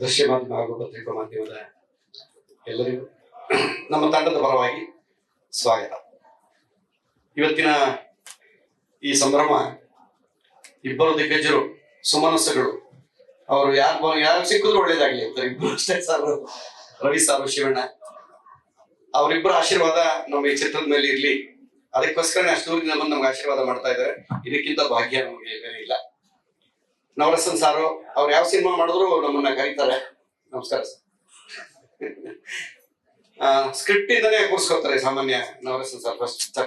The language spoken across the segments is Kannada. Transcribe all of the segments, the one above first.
ದೃಶ್ಯ ಮಾಧ್ಯಮ ಹಾಗೂ ಪತ್ರಿಕಾ ಮಾಧ್ಯಮದ ಎಲ್ಲರಿಗೂ ನಮ್ಮ ತಂಡದ ಪರವಾಗಿ ಸ್ವಾಗತ. ಇವತ್ತಿನ ಈ ಸಂಭ್ರಮ ಇಬ್ಬರು ದಿಗ್ಗಜರು ಸುಮನಸ್ಸುಗಳು. ಅವರು ಯಾರು ಯಾರು ಸಿಕ್ಕಿದ್ರು ಒಳ್ಳೇದಾಗಲಿ ಅಂತ ಇಬ್ಬರು ಅಷ್ಟೇ ಸರ್. ರವಿ ಸಾರು, ಶಿವಣ್ಣ. ಅವರಿಬ್ಬರ ಆಶೀರ್ವಾದ ನಮ್ಮ ಈ ಚಿತ್ರದ ಮೇಲೆ ಇರಲಿ. ಅದಕ್ಕೋಸ್ಕರ ಅಷ್ಟು ಬಂದು ನಮ್ಗೆ ಆಶೀರ್ವಾದ ಮಾಡ್ತಾ ಇದ್ದಾರೆ. ಇದಕ್ಕಿಂತ ಭಾಗ್ಯ ನಮಗೆ ಬೇರೆ ಇಲ್ಲ. ನವರಸನ್ ಸಾರು, ಅವ್ರು ಯಾವ ಸಿನಿಮಾ ಮಾಡಿದ್ರು ನಮ್ಮನ್ನ ಕರೀತಾರೆ. ನಮಸ್ಕಾರ ಸರ್. ಸ್ಕ್ರಿಪ್ಟ್ ಇಂದನೇ ಕೂರ್ಸ್ಕೊತಾರೆ ಸಾಮಾನ್ಯ ನವರಸನ್ ಸರ್ ಫಸ್ಟ್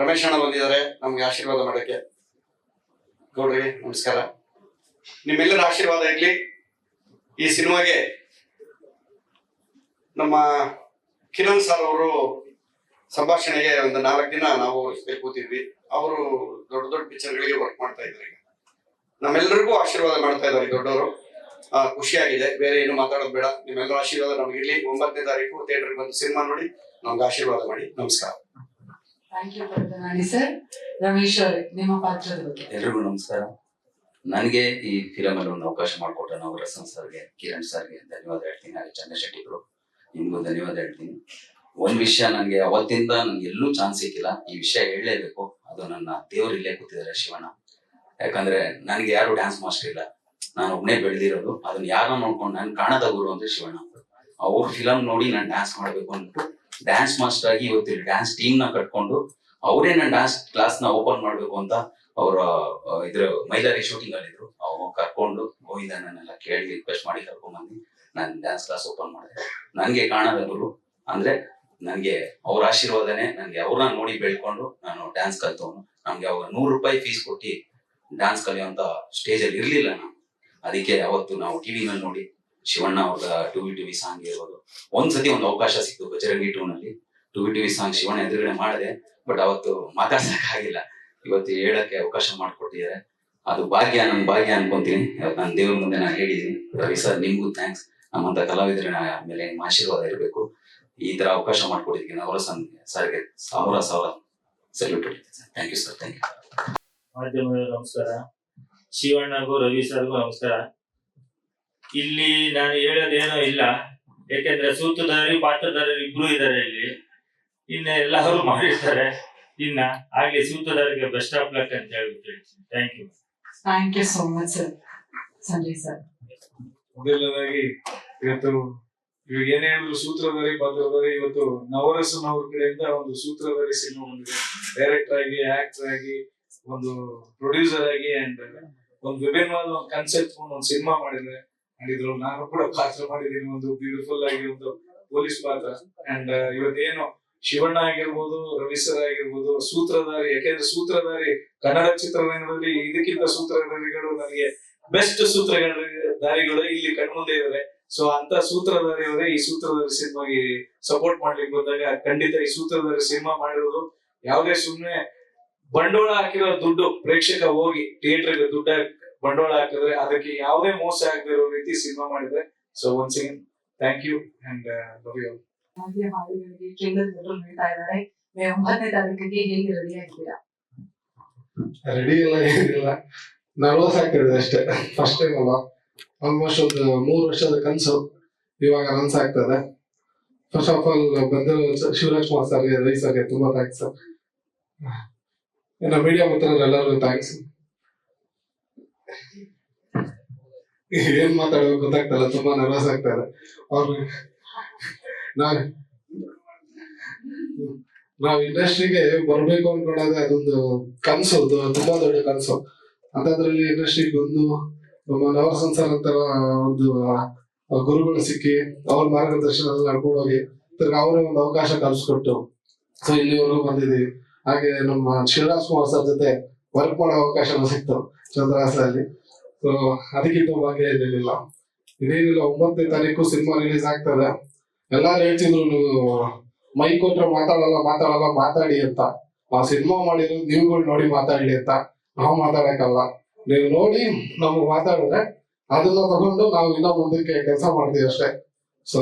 ರಮೇಶ್ ಅಣ್ಣ ಬಂದಿದ್ದಾರೆ, ನಮ್ಗೆ ಆಶೀರ್ವಾದ ಮಾಡಕ್ಕೆ. ಗೌಡ್ರಿಗೆ ನಮಸ್ಕಾರ. ನಿಮ್ಮೆಲ್ಲರ ಆಶೀರ್ವಾದ ಇರ್ಲಿ. ಈ ಸಿನಿಮಾಗೆ ನಮ್ಮ ಕಿರಣ್ ಸರ್ ಅವರು ಸಂಭಾಷಣೆಗೆ ಒಂದು ನಾಲ್ಕು ದಿನ ನಾವು ಕೂತಿದ್ವಿ. ಅವರು ದೊಡ್ಡ ದೊಡ್ಡ ಪಿಕ್ಚರ್ಗಳಿಗೆ ವರ್ಕ್ ಮಾಡ್ತಾ ಇದ್ದಾರೆ ಈಗ. ನಮ್ಮೆಲ್ಲರಿಗೂ ಆಶೀರ್ವಾದ ಮಾಡ್ತಾ ಇದ್ದಾರೆ ದೊಡ್ಡವರು. ಆ, ಖುಷಿಯಾಗಿದೆ. ಬೇರೆ ಏನು ಮಾತಾಡೋದು ಬೇಡ. ನಿಮ್ಮೆಲ್ಲರ ಆಶೀರ್ವಾದ ನಮ್ಗೆ ಇರ್ಲಿ. ಒಂಬತ್ತನೇ ತಾರೀಕು ಥಿಯೇಟರ್ ಬಂದು ಸಿನಿಮಾ ನೋಡಿ. ನಮ್ಗೆ ಆಶೀರ್ವಾದ ಮಾಡಿ. ನಮಸ್ಕಾರ. ರಮೇಶ್ ನಿಮ್ಮ ಪಾತ್ರದ ಬಗ್ಗೆ. ಎಲ್ರಿಗೂ ನಮಸ್ಕಾರ. ನನಗೆ ಈ ಫಿಲಮ್ ಅಲ್ಲಿ ಒಂದು ಅವಕಾಶ ಮಾಡಿಕೊಟ್ಟ ನಾವು ರಸನ್ ಸರ್ಗೆ ಕಿರಣ್ ಸರ್ಗೆ. ಧನ್ಯವಾದ ಹೇಳ್ತೀನಿ. ಹಾಗೆ ಚಂದ್ರಶೆಟ್ಟಿಬ್ರು ನಿಮ್ಗೂ ಧನ್ಯವಾದ ಹೇಳ್ತೀನಿ. ಒಂದ್ ವಿಷಯ ನನಗೆ ಅವತ್ತಿಂದ ನನ್ಗೆ ಎಲ್ಲೂ ಚಾನ್ಸ್ ಸಿಕ್ಕಿಲ್ಲ. ಈ ವಿಷಯ ಹೇಳಲೇಬೇಕು. ಅದು ನನ್ನ ದೇವರು ಇಲ್ಲೇ ಕೂತಿದ್ದಾರೆ ಶಿವಣ್ಣ. ಯಾಕಂದ್ರೆ ನನಗೆ ಯಾರು ಡ್ಯಾನ್ಸ್ ಮಾಸ್ಟರ್ ಇಲ್ಲ. ನಾನು ಒಬ್ನೇ ಬೆಳೆದಿರೋದು. ಅದನ್ನ ಯಾರನ್ನ ನೋಡ್ಕೊಂಡು ನಾನು ಕಾಣದ ಗುರು ಅಂದ್ರೆ ಶಿವಣ್ಣ. ಅವ್ರ ಫಿಲಮ್ ನೋಡಿ ನಾನು ಡ್ಯಾನ್ಸ್ ಮಾಡ್ಬೇಕು ಅಂದ್ಬಿಟ್ಟು ಡ್ಯಾನ್ಸ್ ಮಾಸ್ಟರ್ ಆಗಿ ಇವತ್ತು ಡ್ಯಾನ್ಸ್ ಟೀಮ್ನ ಕಟ್ಕೊಂಡು ಅವರೇ ನನ್ನ ಡ್ಯಾನ್ಸ್ ಕ್ಲಾಸ್ನ ಓಪನ್ ಮಾಡ್ಬೇಕು ಅಂತ ಅವರ ಇದ್ರ ಮೈಲಾರಿ ಶೂಟಿಂಗ್ ಅಲ್ಲಿ ಇದ್ರು. ಅವ್ರು ಕರ್ಕೊಂಡು ಗೋವಿಂದನನ್ನೆಲ್ಲ ಕೇಳಿ ರಿಕ್ವೆಸ್ಟ್ ಮಾಡಿ ಕರ್ಕೊಂಡ್ ಬಂದು ನಾನು ಡ್ಯಾನ್ಸ್ ಕ್ಲಾಸ್ ಓಪನ್ ಮಾಡಿದೆ. ನನ್ಗೆ ಕಾಣದ ಗುರು ಅಂದ್ರೆ ನನ್ಗೆ ಅವ್ರ ಆಶೀರ್ವಾದನೆ. ನನ್ಗೆ ಅವ್ರನ್ನ ನೋಡಿ ಬೆಳ್ಕೊಂಡು ನಾನು ಡ್ಯಾನ್ಸ್ ಕಲ್ತವನು. ನಮ್ಗೆ ಅವಾಗ ನೂರು ರೂಪಾಯಿ ಫೀಸ್ ಕೊಟ್ಟು ಡ್ಯಾನ್ಸ್ ಕಲಿಯುವಂತ ಸ್ಟೇಜ್ ಅಲ್ಲಿ ಇರ್ಲಿಲ್ಲ ನಾನು. ಅದಕ್ಕೆ ಅವತ್ತು ನಾವು ಟಿವಿನಲ್ಲಿ ನೋಡಿ ಶಿವಣ್ಣ ಅವ್ರ ಟು ವಿ ಟಿವಿ ಸಾಂಗ್ ಇರ್ಬೋದು. ಒಂದ್ಸತಿ ಒಂದು ಅವಕಾಶ ಸಿಕ್ತು ಬಜರಂಗಿ ಟೂ ನಲ್ಲಿ. ಟು ವಿ ಟಿವಿ ಸಾಂಗ್ ಶಿವಣ್ಣ ಎದುರುಗಡೆ ಮಾಡಿದೆ ಬಟ್ ಅವತ್ತು ಮಾತಾಡ್ಸಕ್ ಆಗಿಲ್ಲ. ಇವತ್ತು ಹೇಳಕ್ಕೆ ಅವಕಾಶ ಮಾಡಿಕೊಟ್ಟಿದ್ದಾರೆ. ಅದು ಭಾಗ್ಯ ನನ್ ಭಾಗ್ಯ ಅನ್ಕೊಂತೀನಿ. ನಾನು ದೇವ್ರ ಮುಂದೆ ನಾನು ಹೇಳಿದೀನಿ ರವಿ ಸರ್, ನಿಮ್ಗೂ ಥ್ಯಾಂಕ್ಸ್ ನಮ್ಮಂತ ಕಲಾವಿದರ ಮೇಲೆ ನಿಮ್ಮ ಆಶೀರ್ವಾದ ಇರಬೇಕು. ಈ ತರ ಅವಕಾಶ ಮಾಡ್ಕೊಟ್ಟಿದ್ದೀನಿ ಅವರ ಸರ್ಗೆ ಸಾವಿರ ಸಾವಿರ salute thank you sir thank you ಮಾಧ್ಯಮದವರು ನಮಸ್ಕಾರ. ಶಿವಣ್ಣಗೂ ರವಿ ಸರ್ಗೂ ನಮಸ್ಕಾರ. ಇಲ್ಲಿ ನಾನು ಹೇಳೋದೇನೋ ಇಲ್ಲ. ಯಾಕೆಂದ್ರೆ ಸೂತ್ರಧಾರಿ ಪಾತ್ರದಾರರು ಇಬ್ರು ಇದ್ದಾರೆ ಇಲ್ಲಿ. ಇನ್ನ ಎಲ್ಲರೂ ಮಾಡಿರ್ತಾರೆ. ಇನ್ನ ಹಾಗೆ ಸೂತ್ರಧಾರಿಗೆ ಬೆಸ್ಟ್ ಆಫ್ ಲಕ್ ಅಂತ ಹೇಳ್ಬಿಟ್ಟು ಹೇಳ್ತೀನಿ. Thank you thank you so much sir Sanjay sir ಮೊದಲನೇದಾಗಿ ಇವತ್ತು ಇವಾಗ ಏನೇ ಹೇಳಿದ್ರು ಸೂತ್ರಧಾರಿ ಪಾತ್ರಧಾರಿ ಇವತ್ತು ನವರಸನ್ ಅವ್ರ ಕಡೆಯಿಂದ ಒಂದು ಸೂತ್ರಧಾರಿ ಸಿನಿಮಾ ಬಂದಿದೆ. ಡೈರೆಕ್ಟರ್ ಆಗಿ ಆಕ್ಟರ್ ಆಗಿ ಒಂದು ಪ್ರೊಡ್ಯೂಸರ್ ಆಗಿ ಅಂಡ್ ಒಂದು ವಿಭಿನ್ನವಾದ ಒಂದು ಕನ್ಸೆಪ್ಟ್ ಒಂದು ಸಿನಿಮಾ ಮಾಡಿದ್ರೆ ಇದ್ರಲ್ಲಿ ನಾನು ಕೂಡ ಪಾತ್ರ ಮಾಡಿದ್ದೀನಿ, ಒಂದು ಬ್ಯೂಟಿಫುಲ್ ಆಗಿ ಒಂದು ಪೊಲೀಸ್ ಪಾತ್ರ. ಅಂಡ್ ಇವತ್ತೇನು ಶಿವಣ್ಣ ಆಗಿರ್ಬೋದು, ರವಿ ಸರ್ ಆಗಿರ್ಬೋದು, ಸೂತ್ರಧಾರಿ, ಯಾಕೆಂದ್ರೆ ಸೂತ್ರಧಾರಿ ಕನ್ನಡ ಚಿತ್ರರಂಗದಲ್ಲಿ, ಇದಕ್ಕಿಂತ ಸೂತ್ರಧಾರಿಗಳು ನನಗೆ ಬೆಸ್ಟ್ ಸೂತ್ರಧಾರಿಗಳು ಇಲ್ಲಿ ಕಣ್ಮುಂದೆ ಇದ್ದಾರೆ ಸೊ ಅಂತ ಸೂತ್ರಧಾರಿ ಅವರೇ ಈ ಸೂತ್ರಧಾರಿ ಸಿನಿಮಾಗೆ ಸಪೋರ್ಟ್ ಮಾಡ್ಲಿಕ್ಕೆ ಬಂದಾಗ ಖಂಡಿತ ಈ ಸೂತ್ರಧಾರಿ ಸಿನಿಮಾ ಮಾಡಿರೋದು ಯಾವುದೇ ಸುಮ್ನೆ ಬಂಡವಾಳ ಹಾಕಿರೋ ದುಡ್ಡು ಪ್ರೇಕ್ಷಕ ಹೋಗಿ ಥಿಯೇಟರ್ಗೆ ದುಡ್ಡು ಬಂಡವಾಳ ಹಾಕಿದ್ರೆ ಅದಕ್ಕೆ ಯಾವುದೇ ಮೋಸ ಆಗದಿರೋ ರೀತಿ ಸಿನಿಮಾ ಮಾಡಿದ್ರೆ. So once again thank you and love you ಹಾಗೆ ಹಾಡುಗಳಿಗೆ ಟ್ರೈಲರ್ ಎಲ್ಲರೂ ಹೇಳ್ತಾ ಇದ್ದಾರೆ. ಮೇ ಒಂಬತ್ತನೇ ತಾರೀಕಿಗೆ ಹೇಗೆ ರೆಡಿ ಆಗ್ತೀರಾ? ರೆಡಿ ಎಲ್ಲ ಏನಿಲ್ಲ. ನರ್ವಸ್ ಆಗ್ತಿರೋದು ಅಷ್ಟೇ. ಫಸ್ಟ್ ಟೈಮ್ ಅಲ್ಲ ಆಲ್ಮೋಸ್ಟ್ ಒಂದು ಮೂರು ವರ್ಷದ ಕನಸು ಇವಾಗ ರನ್ಸ್ ಆಗ್ತದೆ. ಫಸ್ಟ್ ಆಫ್ ಆಲ್ ಬಂದಿರೋ ಶಿವರಾಜ್ ಕುಮಾರ್ ಸರ್ಗೆ ರೈಸ್ ಸರ್ಗೆ ತುಂಬಾ ಥ್ಯಾಂಕ್ಸ್ ಸರ್ ಇನ್ನು ಮೀಡಿಯಾ ಮಿತ್ರರೆಲ್ಲರಿಗೂ ಥ್ಯಾಂಕ್ಸ್ ಏನ್ ಮಾತಾಡೋದು ಗೊತ್ತಾಗ್ತಲ್ಲ, ತುಂಬಾ ನರ್ವಸ್ ಆಗ್ತಾ ಇದೆ. ಅವ್ರು, ನಾವ್ ನಾವ್ ಇಂಡಸ್ಟ್ರಿಗೆ ಬರ್ಬೇಕು ಅನ್ಕೊಂಡಾಗ ಅದೊಂದು ಕನಸು ತುಂಬಾ ದೊಡ್ಡ ಕನಸು. ಅಂತದ್ರಲ್ಲಿ ಇಂಡಸ್ಟ್ರಿಗೆ ಬಂದು ನಮ್ಮ ನವರ ಸಂಸಾರ ಅಂತರ ಒಂದು ಗುರುಗಳು ಸಿಕ್ಕಿ ಅವ್ರ ಮಾರ್ಗದರ್ಶನದಲ್ಲಿ ನಡ್ಕೊಂಡು ಹೋಗಿ ಒಂದು ಅವಕಾಶ ಕಲ್ಸ್ಕೊಟ್ಟು ಸೊ ಇಲ್ಲಿವರೆಗೂ ಬಂದಿದ್ದೀವಿ. ಹಾಗೆ ನಮ್ಮ ಶಿವರಾಜ್ ಕುಮಾರ್ ಸರ್ ಜೊತೆ ವರ್ಕ್ ಮಾಡೋ ಅವಕಾಶ ಸಿಕ್ತು ಚಂದ್ರಹಾಸಲ್ಲಿ ಸೊ ಅದಕ್ಕಿಂತ ಭಾಗ್ಯ ಇರಲಿಲ್ಲ ಇದೇನಿಲ್ಲ, ಒಂಬತ್ತನೇ ತಾರೀಕು ಸಿನಿಮಾ ರಿಲೀಸ್ ಆಗ್ತದೆ. ಎಲ್ಲಾರು ಹೇಳ್ತಿದ್ರು ನೀವು ಮೈಕ್ ಕೊಟ್ರೆ ಮಾತಾಡಲ್ಲ ಮಾತಾಡಲ್ಲ, ಮಾತಾಡಿ ಅಂತ. ಆ ಸಿನಿಮಾ ಮಾಡಿದ್ರು, ನೀವುಗಳು ನೋಡಿ ಮಾತಾಡಿ ಅಂತ. ನಾವು ಮಾತಾಡಕ್ಕಲ್ಲ. ನೀವು ನೋಡಿ ನಾವು ಮಾತಾಡಿದ್ರೆ ಅದನ್ನ ತಗೊಂಡು ನಾವು ಇನ್ನೂ ಮುಂದಕ್ಕೆ ಕೆಲಸ ಮಾಡ್ತೀವಿ ಅಷ್ಟೇ. So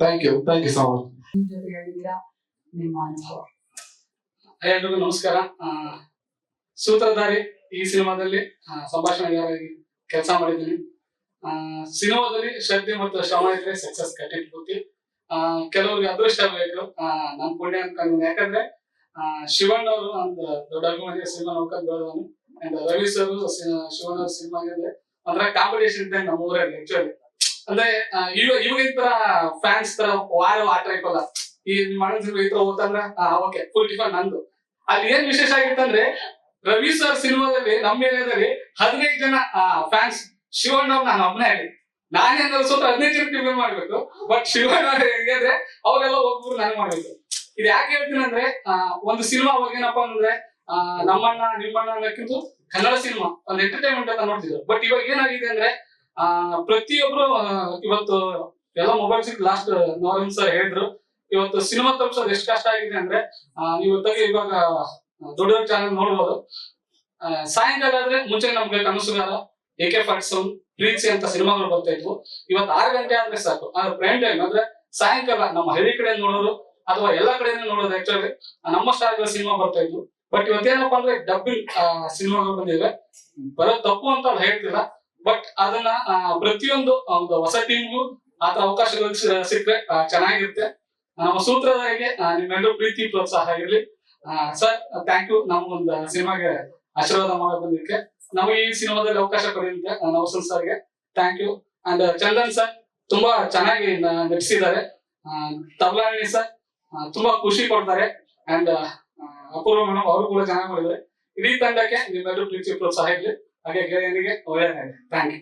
thank you thank you so much ನಿಮ್ ಜೊತೆ ಹೇಳಿದ್ದೀರಾ ನಿಮ್ಮ ಅನುಭವ ಎಲ್ರಿಗೂ ನಮಸ್ಕಾರ. ಸೂತ್ರಧಾರಿ ಈ ಸಿನಿಮಾದಲ್ಲಿ ಸಂಭಾಷಣೆಗಾರಾಗಿ ಕೆಲಸ ಮಾಡಿದ್ದೀನಿ. ಸಿನಿಮಾದಲ್ಲಿ ಶ್ರದ್ಧೆ ಮತ್ತು ಶ್ರಮ ಇದ್ರೆ ಸಕ್ಸಸ್ ಕಟ್ಟಿಟ್ಬಿಡ್ತಿ ಆ, ಕೆಲವ್ರಿಗೆ ಅದೃಷ್ಟ ಬೇಕು. ನಮ್ ಪುಣ್ಯ ಅನ್ಕೊಂಡಿದ್ದೀನಿ ಯಾಕಂದ್ರೆ ಶಿವಣ್ಣ ಅವರು ಒಂದು ದೊಡ್ಡ ಅಭಿಮಾನಿ ಸಿನಿಮಾ ನೋಡ್ಕೊಂಡು ಬೆಳೆದವನು. ಅಂಡ್ ರವಿ ಸರ್ ಶಿವಣ್ಣ ಅವ್ರ ಸಿನಿಮಾ ಅಂದ್ರೆ ಅಂದ್ರೆ ಕಾಂಪಿಟೇಷನ್ ಇದೆ ನಮ್ಮ ಊರಲ್ಲಿ ಆಕ್ಚುಲಿ ಅಂದ್ರೆ ಇವಾಗ ಇವಾಗ ಈ ತರ ಫ್ಯಾನ್ಸ್ ತರ ವಾರ ಆ ಟೈಪ್ ಅಲ್ಲ. ಈ ಸಿನಿಮಾ ಈ ತರ ಓಕೆ ಫುಲ್ ಟಿಫನ್ ನಂದು. ಅಲ್ಲಿ ಏನ್ ವಿಶೇಷ ಆಗಿತ್ತಂದ್ರೆ ರವಿ ಸರ್ ಸಿನಿಮಾದಲ್ಲಿ ನಮ್ಮ ಏರಿಯಾದಲ್ಲಿ ಹದಿನೈದು ಜನ ಫ್ಯಾನ್ಸ್ ಶಿವಣ್ಣ ನಾನು ಒಬ್ಬನೇ ಆಗಲಿ ನಾನೇನಾದ್ರು ಸ್ವಲ್ಪ ಹದಿನೈದು ಜನ ಟಿಫನ್ ಮಾಡ್ಬೇಕು ಬಟ್ ಶಿವಣ್ಣ ಹೆಂಗಂದ್ರೆ ಅವರೆಲ್ಲ ಒಬ್ಬರು ನಾನು ಮಾಡ್ಬೇಕು. ಇದು ಯಾಕೆ ಹೇಳ್ತೀನಿ ಅಂದ್ರೆ ಒಂದು ಸಿನಿಮಾ ಅವಾಗ ಏನಪ್ಪಾ ಅಂದ್ರೆ ನಮ್ಮಣ್ಣ, ನಿಮ್ಮಣ್ಣ ಅನ್ನೋಕ್ಕಿಂತ ಕನ್ನಡ ಸಿನಿಮಾ, ಒಂದು ಎಂಟರ್ಟೈನ್ಮೆಂಟ್ ಅಂತ ನೋಡ್ತಿದ್ರು. ಬಟ್ ಇವಾಗ ಏನಾಗಿದೆ ಅಂದ್ರೆ, ಆ, ಪ್ರತಿಯೊಬ್ರು ಇವತ್ತು ಎಲ್ಲ ಮೊಬೈಲ್ ಸಿಕ್ ಲಾಸ್ಟ್ ನಾರ್ಮಲ್ ಸರ್ ಹೇಳಿದ್ರು ಇವತ್ತು ಸಿನಿಮಾ ತಪ್ಪಿಸೋದು ಎಷ್ಟು ಕಷ್ಟ ಆಗಿದೆ ಅಂದ್ರೆ ಆ, ನೀವು ತೆಗೆ ಇವಾಗ ದೊಡ್ಡ ದೊಡ್ಡ ಚಾನಲ್ ನೋಡ್ಬೋದು. ಸಾಯಂಕಾಲ ಆದ್ರೆ ಮುಂಚೆ ನಮ್ಗೆ ಕನಸುಗಾಲ ಎ ಕೆ ಫಾರ್ಟಿ ಸೆವೆನ್ ಪ್ರೀತಿ ಅಂತ ಸಿನಿಮಾಗಳು ಬರ್ತಾ ಇದ್ವು. ಇವತ್ತು ಆರು ಗಂಟೆ ಆದ್ರೆ ಸಾಕು. ಆದ್ರೆ ಪ್ರೈಮ್ ಟೈಮ್ ಅಂದ್ರೆ ಸಾಯಂಕಾಲ ನಮ್ಮ ಹಳ್ಳಿ ಕಡೆ ನೋಡೋರು ಅಥವಾ ಎಲ್ಲಾ ಕಡೆನೂ ನೋಡೋದು ಆಕ್ಚುಲಿ ನಮ್ಮ ಸ್ಟಾರ್ಗಳ ಸಿನಿಮಾ ಬರ್ತಾ ಇದ್ವು. ಬಟ್ ಇವತ್ತೇನಪ್ಪಾ ಅಂದ್ರೆ ಡಬ್ಬಿಂಗ್ ಸಿನಿಮಾಗಳು ಬಂದಿವೆ. ಬರೋ ತಪ್ಪು ಅಂತ ಹೇಳ್ತಿಲ್ಲ. ಬಟ್ ಅದನ್ನ ಪ್ರತಿಯೊಂದು ಒಂದು ಹೊಸ ಟೀಮ್ಗೂ ಆತರ ಅವಕಾಶಗಳು ಸಿಕ್ಕರೆ ಚೆನ್ನಾಗಿರುತ್ತೆ. ನಮ್ಮ ಆ, ನಿಮ್ಮೆಲ್ಲರೂ ಪ್ರೀತಿ ಪ್ರೋತ್ಸಾಹ ಇರಲಿ ಸರ್ ಥ್ಯಾಂಕ್ ಯು ನಮ್ಗೊಂದು ಸಿನಿಮಾಗೆ ಆಶೀರ್ವಾದ ಮಾಡಿ ಬಂದಿದ್ದಕ್ಕೆ. ನಮಗೆ ಈ ಸಿನಿಮಾದಲ್ಲಿ ಅವಕಾಶ ಕೊಡಿದಂತೆ ನವಸನ್ ಸರ್ಗೆ thank you and Chandan sir ತುಂಬಾ ಚೆನ್ನಾಗಿ ನಟಿಸಿದ್ದಾರೆ. ತಬಲಾನಿ ಸರ್ ತುಂಬಾ ಖುಷಿ ಕೊಡ್ತಾರೆ. ಅಂಡ್ ಅಪೂರ್ವ ಮೇಡಮ್ ಅವರು ಕೂಡ ಚೆನ್ನಾಗಿ ಮಾಡಿದ್ದಾರೆ. ಇಡೀ ತಂಡಕ್ಕೆ ನಿಮ್ಮೆಲ್ಲರೂ ಪ್ರೀತಿ ಪ್ರೋತ್ಸಾಹ ಇರಲಿ ಹಾಗೆ ಗೆಳೆಯರಿಗೆ ಒಳ್ಳೆಯದಾಗಲಿ. Thank you